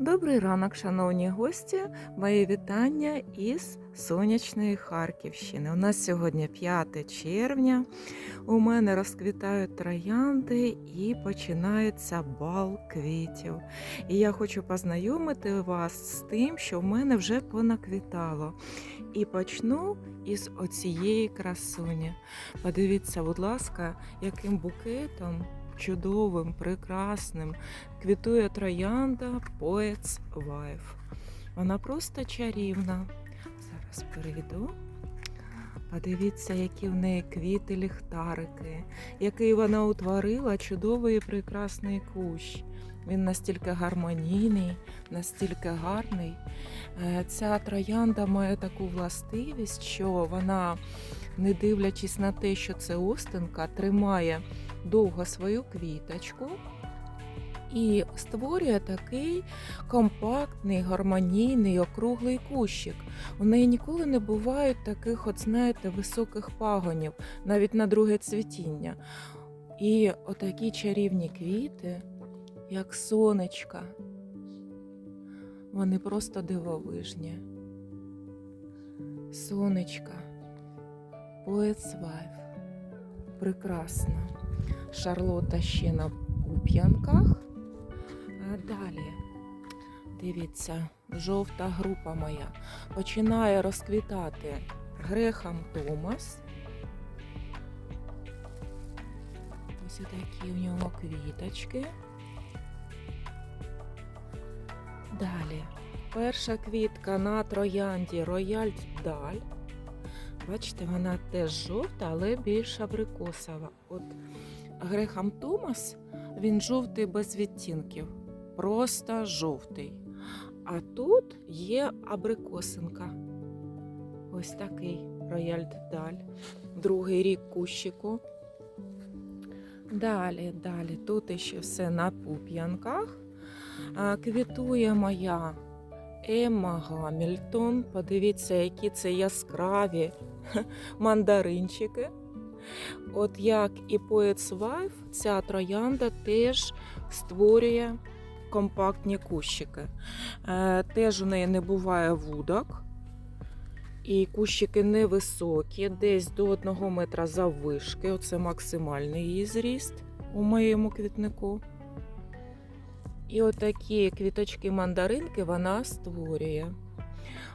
Добрий ранок, шановні гості. Мої вітання із сонячної Харківщини. У нас сьогодні 5 червня. У мене розквітають троянди і починається бал квітів. І я хочу познайомити вас з тим, що в мене вже понаквітало. І почну із оцієї красуні. Подивіться, будь ласка, яким букетом чудовим, прекрасним квітує троянда Poets Wife. Вона просто чарівна. Зараз перейду. Подивіться, які в неї квіти ліхтарики, який вона утворила чудовий і прекрасний кущ. Він настільки гармонійний, настільки гарний. Е, Ця троянда має таку властивість, що вона, не дивлячись на те, що це остинка, тримає довго свою квіточку і створює такий компактний, гармонійний, округлий кущик. У неї ніколи не бувають таких, от знаєте, високих пагонів, навіть на друге цвітіння. І отакі чарівні квіти, як сонечка, вони просто дивовижні. Сонечка, Wife. Прекрасно. Шарлота ще на пуп'янках. Далі, дивіться, жовта група моя починає розквітати Грехам Томас. Ось такі у нього квіточки. Далі. Перша квітка на троянді Рояль Даль. Бачите, вона теж жовта, але більш абрикосова. От Грехам Томас, він жовтий без відтінків, просто жовтий. А тут є абрикосинка. Ось такий рояль Даль. Другий рік кущику. Далі, далі, тут іще все на пуп'янках. Квітує моя Емма Гамільтон. Подивіться, які це яскраві мандаринчики. От як і Poet's Wife, ця троянда теж створює компактні кущики. Е, теж у неї не буває вудок. І кущики невисокі, десь до 1 метра заввишки. Оце максимальний її зріст у моєму квітнику. І отакі квіточки-мандаринки вона створює.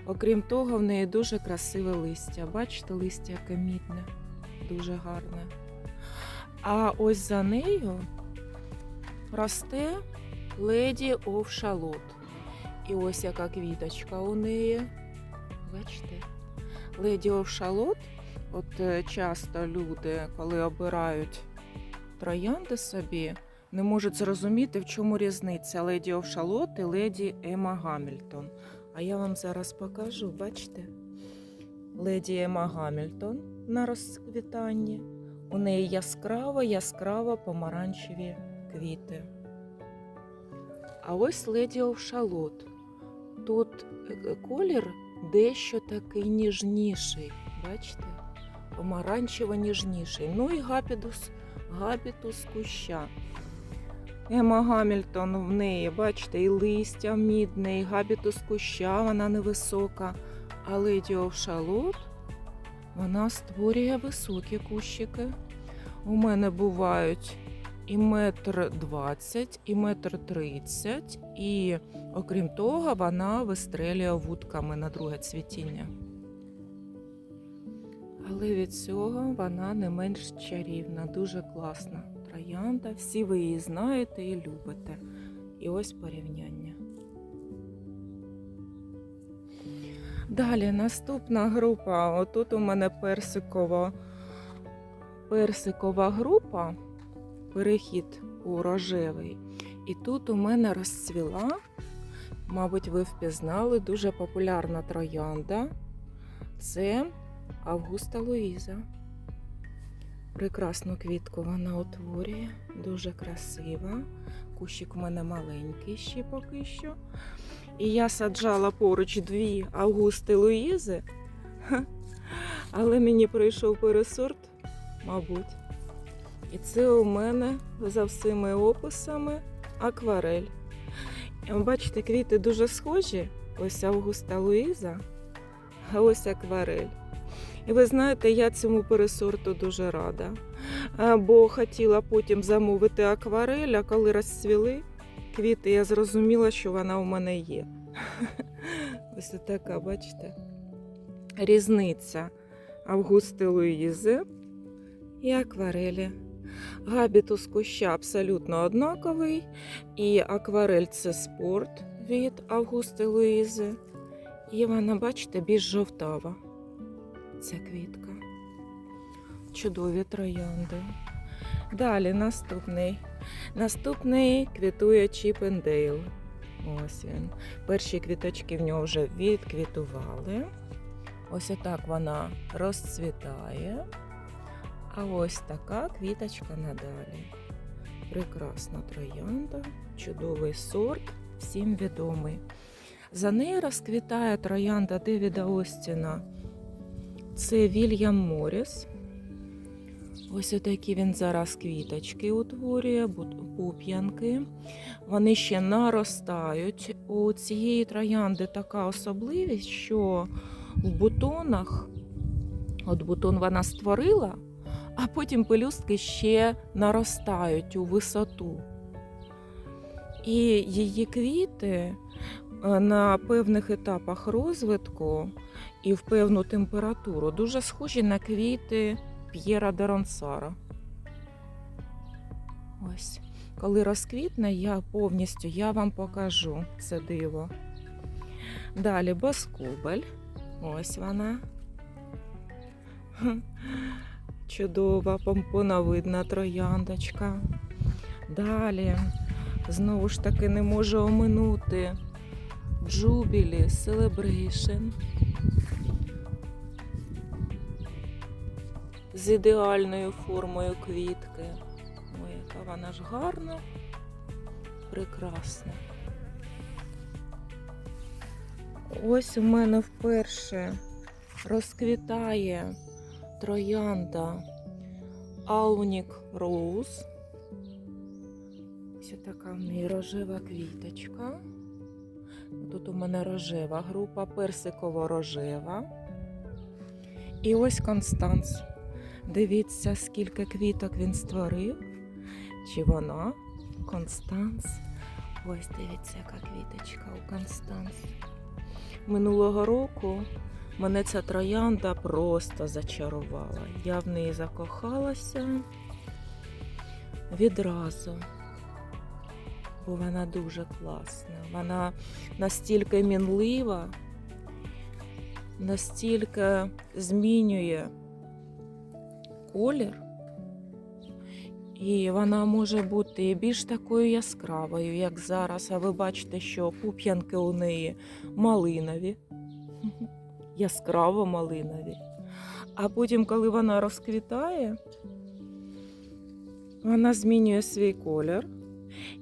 Окрім того, в неї дуже красиве листя. Бачите, листя яке мідне, дуже гарне. А ось за нею росте леді of шалот. І ось яка квіточка у неї. Бачите? Леді of шалот. От е, часто люди, коли обирають троянди собі, не можуть зрозуміти, в чому різниця леді of шалот і леді Ема Гамільтон. А я вам зараз покажу, бачите? Леді Ема Гамільтон на розквітанні. У неї яскраво, яскраво помаранчеві квіти. А ось леді of шалот. Тут е, колір дещо такий ніжніший. Бачите? Помаранчево ніжніший. Ну і гапідус, гапітус куща. Ема Гамільтон в неї, бачите, і листя мідне, і габітус куща, вона невисока. А леді of шалот вона створює високі кущики. У мене бувають і метр двадцять, і метр тридцять, і окрім того, вона вистрелює вудками на друге цвітіння. Але від цього вона не менш чарівна, дуже класна троянда. Всі ви її знаєте і любите. І ось порівняння. Далі наступна група. Отут у мене персикова, персикова група, перехід у рожевий. І тут у мене розцвіла, мабуть, ви впізнали, дуже популярна троянда. Це Августа Луїза. Прекрасну квітку вона утворює, дуже красива. Кущик у мене маленький ще поки що. І я саджала поруч дві Августи Луїзи, але мені прийшов пересорт, мабуть. І це у мене за всіми описами акварель. Бачите, квіти дуже схожі. Ось Августа Луїза, а ось акварель. І ви знаєте, я цьому пересорту дуже рада. Бо хотіла потім замовити акварель, а коли розцвіли квіти, я зрозуміла, що вона у мене є. Ось така, бачите? Різниця Августи Луїзи і акварелі. Габітус куща абсолютно однаковий, і акварель це спорт від Августи Луїзи. І вона, бачите, більш жовтава. Ця квітка. Чудові троянди. Далі наступний. Наступний квітує Чіпендейл. Ось він. Перші квіточки в нього вже відквітували. Ось отак вона розцвітає. А ось така квіточка надалі. Прекрасна троянда, чудовий сорт, всім відомий. За нею розквітає троянда Девіда Остіна. Це Вільям Моріс. Ось отакі він зараз квіточки утворює, пуп'янки. Вони ще наростають. У цієї троянди така особливість, що в бутонах, от бутон вона створила, а потім пелюстки ще наростають у висоту. І її квіти е, на певних етапах розвитку і в певну температуру дуже схожі на квіти П'єра де Ронсара. Ось. Коли розквітне, я повністю я вам покажу це диво. Далі баскубель. Ось вона. Чудова помпоновидна трояндочка. Далі, знову ж таки, не можу оминути Jubilee Celebration. З ідеальною формою квітки. Ой, яка вона ж гарна, прекрасна. Ось у мене вперше розквітає троянда Аунік Роуз. Ось така в неї рожева квіточка. Тут у мене рожева група, персиково-рожева. І ось Констанс. Дивіться, скільки квіток він створив. Чи вона? Констанс. Ось дивіться, яка квіточка у Констанс. Минулого року мене ця троянда просто зачарувала. Я в неї закохалася відразу. Бо вона дуже класна. Вона настільки мінлива, настільки змінює колір. І вона може бути більш такою яскравою, як зараз. А ви бачите, що пуп'янки у неї малинові, яскраво малинові. А потім, коли вона розквітає, вона змінює свій колір.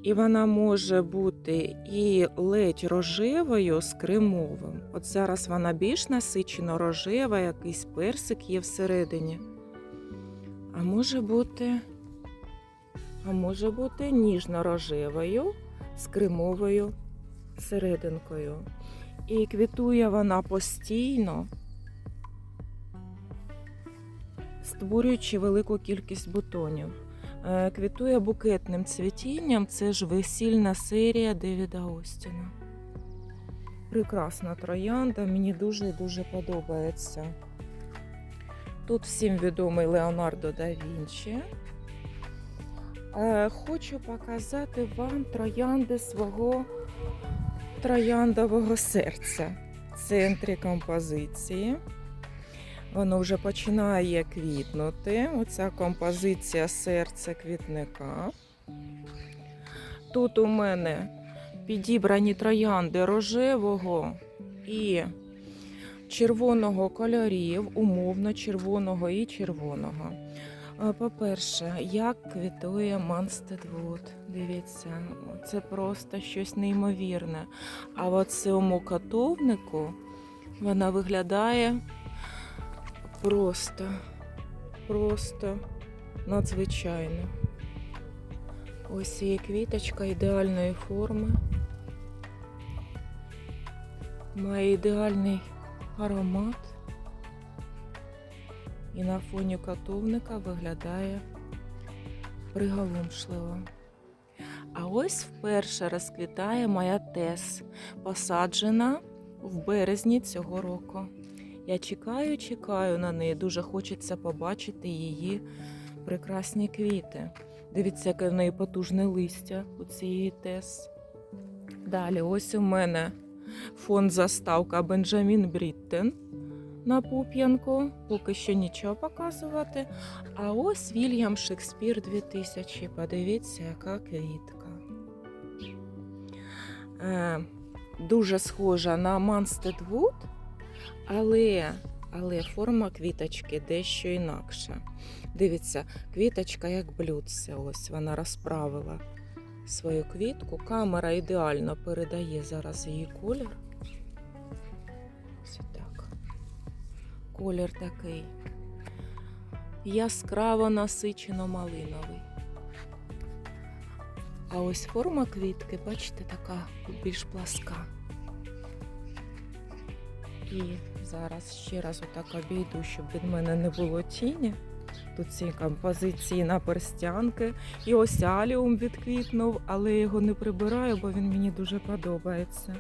І вона може бути і ледь рожевою з кремовим. От зараз вона більш насичено рожева, якийсь персик є всередині. А може бути, а може бути ніжно-рожевою з кремовою серединкою. І квітує вона постійно, створюючи велику кількість бутонів. Е, Квітує букетним цвітінням. Це ж весільна серія Девіда Остіна. Прекрасна троянда, мені дуже-дуже подобається. Тут всім відомий Леонардо да Вінчі. Е, Хочу показати вам троянди свого трояндового серця в центрі композиції. Воно вже починає квітнути. Оця композиція серця квітника. Тут у мене підібрані троянди рожевого і червоного кольорів, умовно червоного і червоного. Е, По-перше, як квітує Манстедвуд. Дивіться, це просто щось неймовірне. А в цьому котовнику вона виглядає просто, просто надзвичайно. Ось її квіточка ідеальної форми. Має ідеальний аромат. І на фоні котовника виглядає приголомшливо. А ось вперше розквітає моя тес, посаджена в березні цього року. Я чекаю, чекаю на неї. Дуже хочеться побачити її прекрасні квіти. Дивіться, яке в неї потужне листя у цієї тес. Далі, ось у мене фонд заставка Бенджамін Бріттен на пуп'янку. Поки що нічого показувати. А ось Вільям Шекспір 2000. Подивіться, яка квітка. Е, дуже схожа на Манстед Вуд, але, але форма квіточки дещо інакша. Дивіться, квіточка як блюдце. Ось вона розправила свою квітку. Камера ідеально передає зараз її колір. Ось так. Колір такий яскраво насичено малиновий. А ось форма квітки, бачите, така більш пласка. І зараз ще раз отак обійду, щоб від мене не було тіні. Тут ці композиції на перстянки. І ось аліум відквітнув, але я його не прибираю, бо він мені дуже подобається.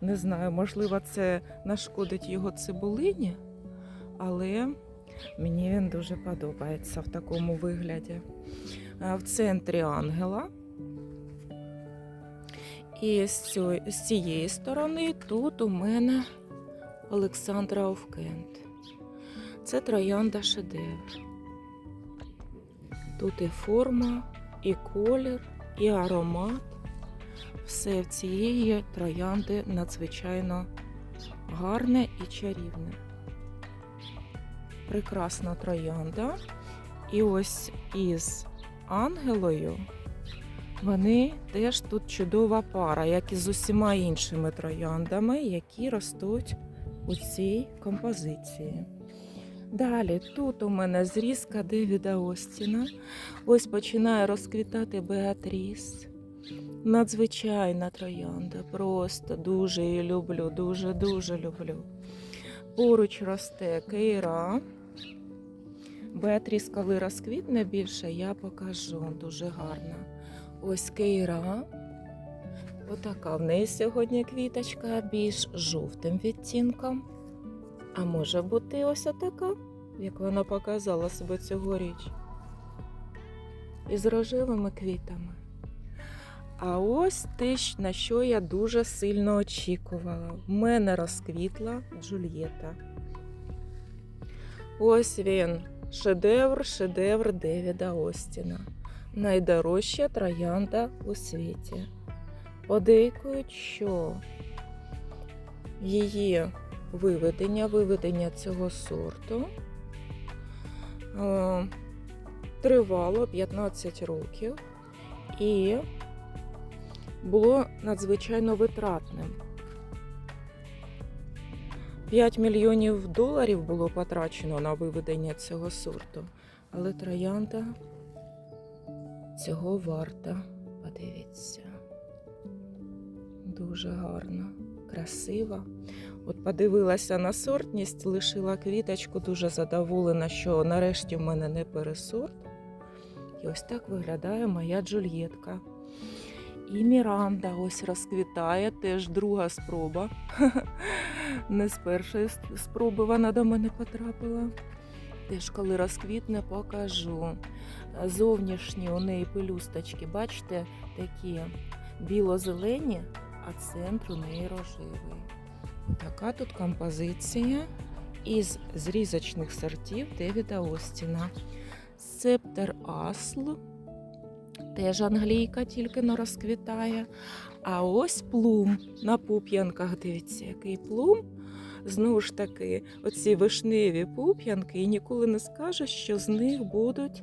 Не знаю, можливо, це нашкодить його цибулині, але мені він дуже подобається в такому вигляді. В центрі ангела. І з цієї, сторони тут у мене Олександра Овкент. Це троянда шедевр. Тут і форма, і колір, і аромат. Все в цієї троянди надзвичайно гарне і чарівне. Прекрасна троянда. І ось із ангелою вони теж тут чудова пара, як і з усіма іншими трояндами, які ростуть у цій композиції. Далі тут у мене зрізка Девіда Остіна. Ось починає розквітати Беатріс. Надзвичайна троянда. Просто дуже її люблю, дуже-дуже люблю. Поруч росте Кейра. Беатріс, коли розквітне більше, я покажу. Дуже гарна. Ось Кейра. Отака в неї сьогодні квіточка більш жовтим відтінком. А може бути ось така, як вона показала себе цьогоріч. Із рожевими квітами. А ось те, на що я дуже сильно очікувала. В мене розквітла Джульєта. Ось він. Шедевр, шедевр Девіда Остіна. Найдорожча троянда у світі. Подейкують, що її виведення, виведення цього сорту тривало 15 років і було надзвичайно витратним. 5 мільйонів доларів було потрачено на виведення цього сорту, але троянда цього варта. Подивіться. Дуже гарна, красива. От подивилася на сортність, лишила квіточку, дуже задоволена, що нарешті в мене не пересорт. І ось так виглядає моя джульєтка. І Міранда ось розквітає, теж друга спроба. Не з першої спроби вона до мене потрапила. Теж, коли розквітне, покажу. Зовнішні у неї пелюсточки, бачите, такі біло-зелені, а центр у неї рожевий. Така тут композиція із зрізочних сортів Девіда Остіна. Септер Асл. Теж англійка тільки не розквітає. А ось плум на пуп'янках. Дивіться, який плум. Знову ж таки, оці вишневі пуп'янки, і ніколи не скажеш, що з них будуть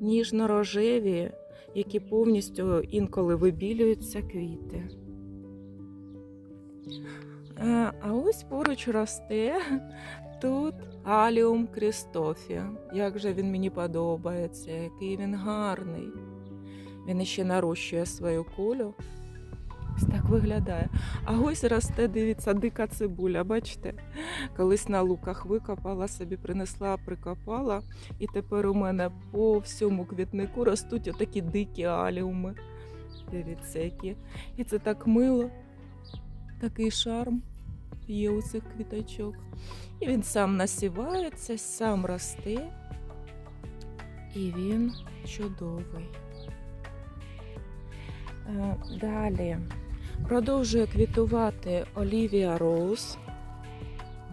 ніжно-рожеві, які повністю інколи вибілюються квіти. Е, А ось поруч росте тут аліум Крістофі. Як же він мені подобається, який він гарний. Він ще нарощує свою кулю. Ось так виглядає. А ось росте, дивіться, дика цибуля. Бачите? Колись на луках викопала, собі принесла, прикопала. І тепер у мене по всьому квітнику ростуть отакі дикі аліуми. Дивіться, які. І це так мило, такий шарм є у цих квіточок. І він сам насівається, сам росте. І він чудовий. Е, Далі продовжує квітувати Олівія Роуз.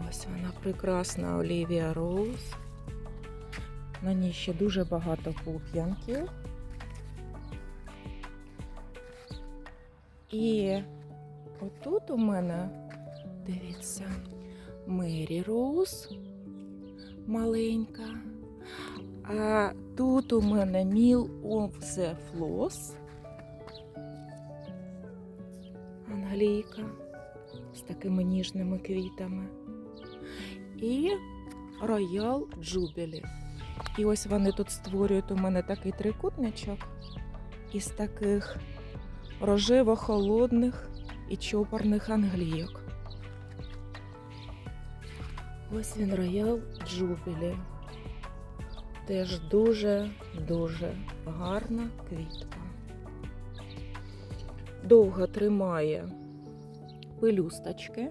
Ось вона прекрасна Олівія Роуз. На ній ще дуже багато пуп'янків. І отут у мене, дивіться, Мері Роуз маленька. А тут у мене Meal of the Floss. Англійка з такими ніжними квітами. І Роял Джубілі. І ось вони тут створюють у мене такий трикутничок із таких рожево-холодних і чопорних англійок. Ось він Роял Джубілі. Теж дуже-дуже гарна квітка. Довго тримає пелюсточки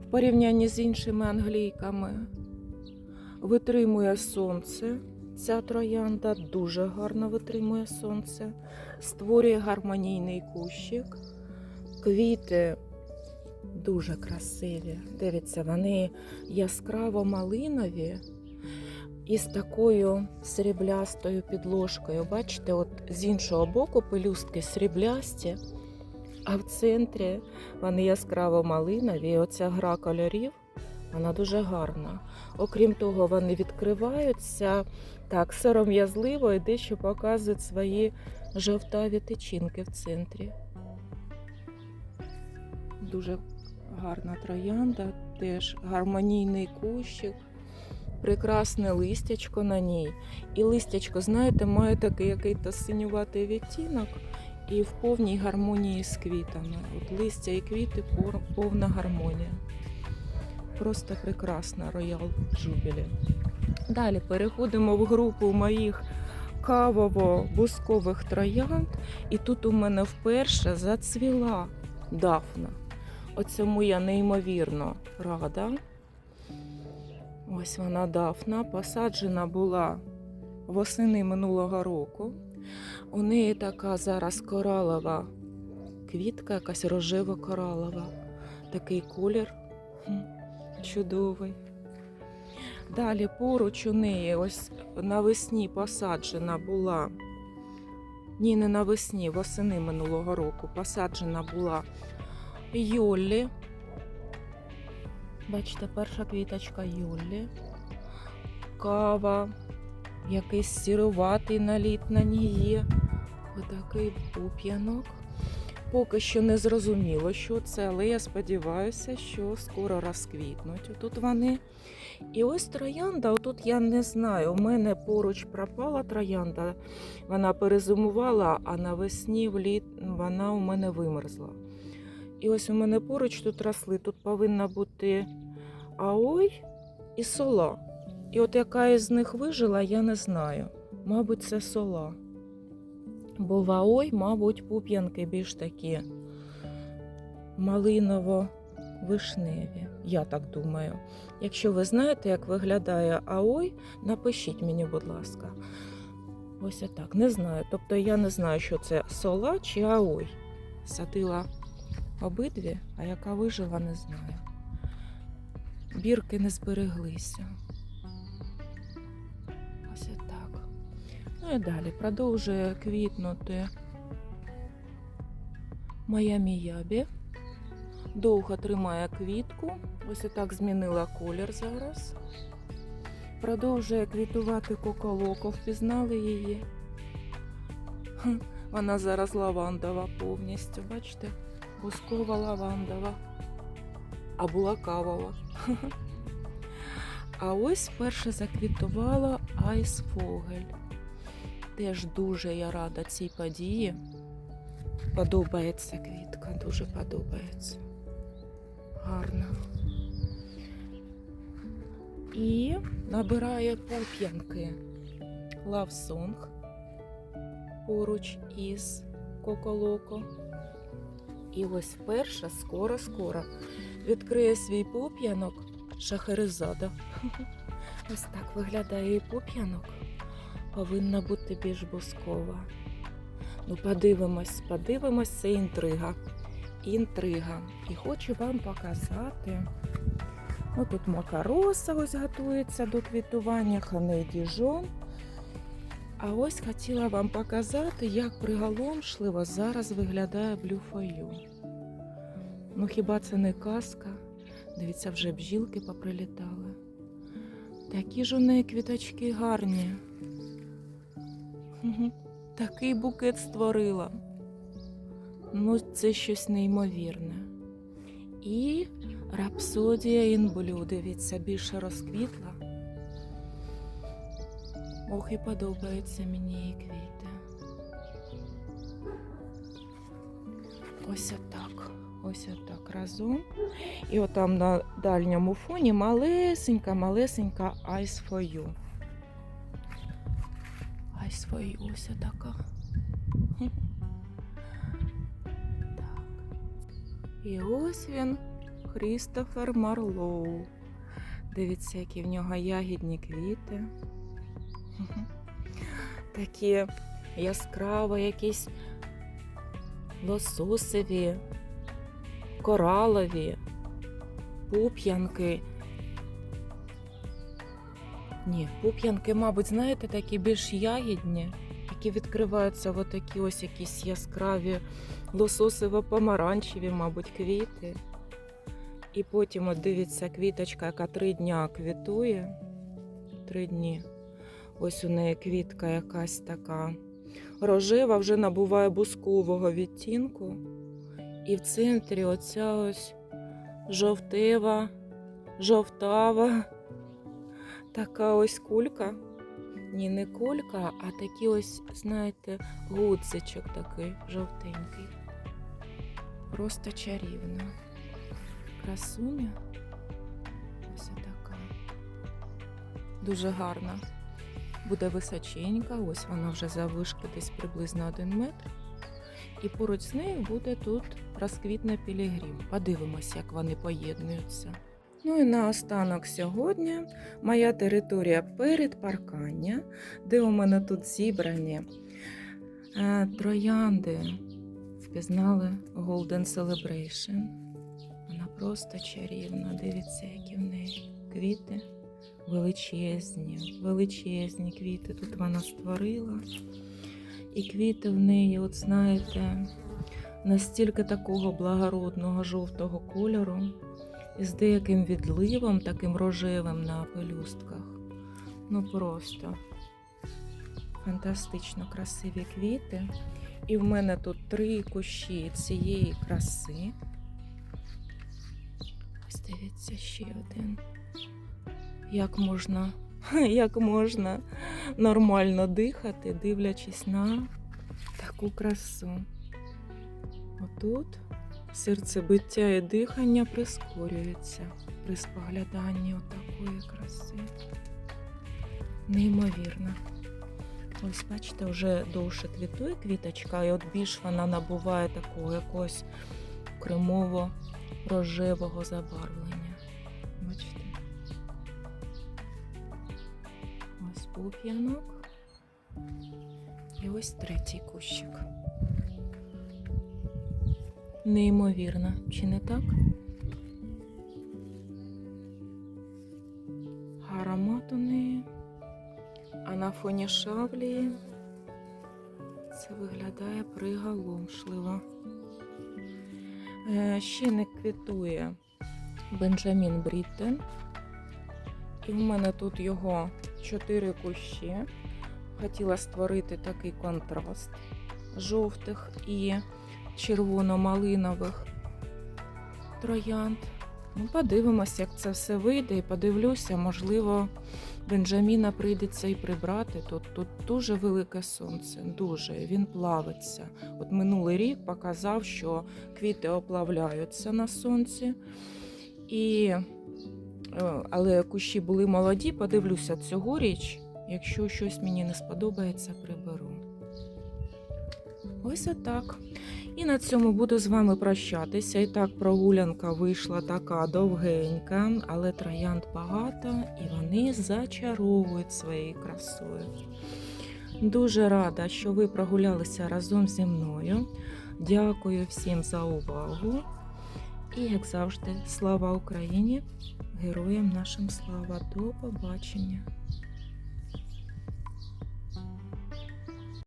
в порівнянні з іншими англійками. Витримує сонце. Ця троянда дуже гарно витримує сонце, створює гармонійний кущик. Квіти дуже красиві. Дивіться, вони яскраво малинові із такою сріблястою підложкою. Бачите, от з іншого боку пелюстки сріблясті, а в центрі вони яскраво малинові. І оця гра кольорів вона дуже гарна. Окрім того, вони відкриваються так сором'язливо і дещо показують свої жовтаві тичинки в центрі. Дуже гарна троянда, теж гармонійний кущик, прекрасне листячко на ній. І листячко, знаєте, має такий який-то синюватий відтінок і в повній гармонії з квітами. От листя і квіти повна гармонія. Просто прекрасна роял Джубілі. Далі переходимо в групу моїх кавово-бускових троянд. І тут у мене вперше зацвіла дафна. Оцьому я неймовірно рада. Ось вона дафна. Посаджена була восени минулого року. У неї така зараз коралова квітка, якась рожево-коралова. Такий колір чудовий. Далі поруч у неї ось навесні посаджена була. Ні, не навесні, восени минулого року посаджена була Йоллі. Бачите, перша квіточка Йоллі. Кава, якийсь сіруватий наліт на ній є. Отакий пуп'янок. Поки що не зрозуміло, що це, але я сподіваюся, що скоро розквітнуть. Тут вони. І ось троянда, отут я не знаю. У мене поруч пропала троянда, вона перезимувала, а навесні вліт вона у мене вимерзла. І ось у мене поруч тут росли. Тут повинна бути аой і сола. І от яка із них вижила, я не знаю. Мабуть, це сола. Бо в аой, мабуть, пуп'янки більш такі малиново-вишневі. Я так думаю. Якщо ви знаєте, як виглядає аой, напишіть мені, будь ласка. Ось отак. Не знаю. Тобто я не знаю, що це сола чи аой. Садила обидві, а яка вижила, не знаю. Бірки не збереглися. Ось так. Ну і далі продовжує квітнути моя міябі. Довго тримає квітку. Ось і так змінила колір зараз. Продовжує квітувати коколоко, впізнали її. Вона зараз лавандова повністю, бачите? Бускова лавандова. А була кавова. А ось перше заквітувала Айсфогель. Теж дуже я рада цій події. Подобається квітка, дуже подобається. Гарно. І набирає пуп'янки Love Song поруч із Коколоко. І ось перша скоро-скоро відкриє свій пуп'янок Шахерезада. Ось так виглядає її пуп'янок. Повинна бути більш бускова. Ну, подивимось, подивимось, це інтрига. Інтрига. І хочу вам показати. Ну, тут макароса ось готується до квітування, хане діжон. А ось хотіла вам показати, як приголомшливо зараз виглядає блюфою. Ну хіба це не казка? Дивіться, вже бжілки поприлітали. Такі ж у неї квіточки гарні. Мгм. Такий букет створила. Ну, це щось неймовірне. І рапсодія інблю, дивіться, більше розквітла. Ох, і подобаються мені її квіти. Ось отак. Ось отак разом. І отам на дальньому фоні малесенька, малесенька Ice for you. Ice for you, ось отака. Так. І ось він, Крістофер Марлоу. Дивіться, які в нього ягідні квіти. Такі яскраво, якісь лососеві, коралові, пуп'янки. Ні, пуп'янки, мабуть, знаєте, такі більш ягідні, які відкриваються в такі ось якісь яскраві лососево-помаранчеві, мабуть, квіти. І потім, от дивіться, квіточка, яка три дня квітує. Три дні. Ось у неї квітка якась така рожева, вже набуває бускового відтінку. І в центрі оця ось жовтева, жовтава, така ось кулька. Ні, не кулька, а такий ось, знаєте, гудзичок такий жовтенький. Просто чарівна. Красуня. Ось така. Дуже гарна. Буде височенька, ось вона вже завишки десь приблизно один метр. І поруч з нею буде тут розквітне пілігрім. Подивимось, як вони поєднуються. Ну і наостанок сьогодні моя територія перед паркання, де у мене тут зібрані е, троянди. Впізнали Golden Celebration. Вона просто чарівна. Дивіться, які в неї квіти величезні, величезні квіти тут вона створила. І квіти в неї, от знаєте, настільки такого благородного жовтого кольору, з деяким відливом, таким рожевим на пелюстках. Ну просто фантастично красиві квіти. І в мене тут три кущі цієї краси. Ось дивіться ще один як можна, як можна нормально дихати, дивлячись на таку красу. Отут серцебиття і дихання прискорюється при спогляданні отакої краси. Неймовірно. Ось, бачите, вже довше квітує квіточка, і от більш вона набуває такого якогось кремово-рожевого забарвлення. Бачите? Пуп'янок. І ось третій кущик. Неймовірно, чи не так? Аромат у неї. А на фоні шаблі це виглядає приголомшливо. Е, Ще не квітує Бенджамін Бріттен. І в мене тут його чотири кущі. Хотіла створити такий контраст жовтих і червоно-малинових троянд. Ну, подивимось, як це все вийде, і подивлюся, можливо, Бенджаміна прийдеться і прибрати. Тут, тут дуже велике сонце, дуже він плавиться. От минулий рік показав, що квіти оплавляються на сонці. І, але кущі були молоді, подивлюся цьогоріч. Якщо щось мені не сподобається, приберу. Ось отак. І на цьому буду з вами прощатися. І так, прогулянка вийшла така довгенька, але троянд багато і вони зачаровують своєю красою. Дуже рада, що ви прогулялися разом зі мною. Дякую всім за увагу. І, як завжди, слава Україні! Героям нашим слава! До побачення!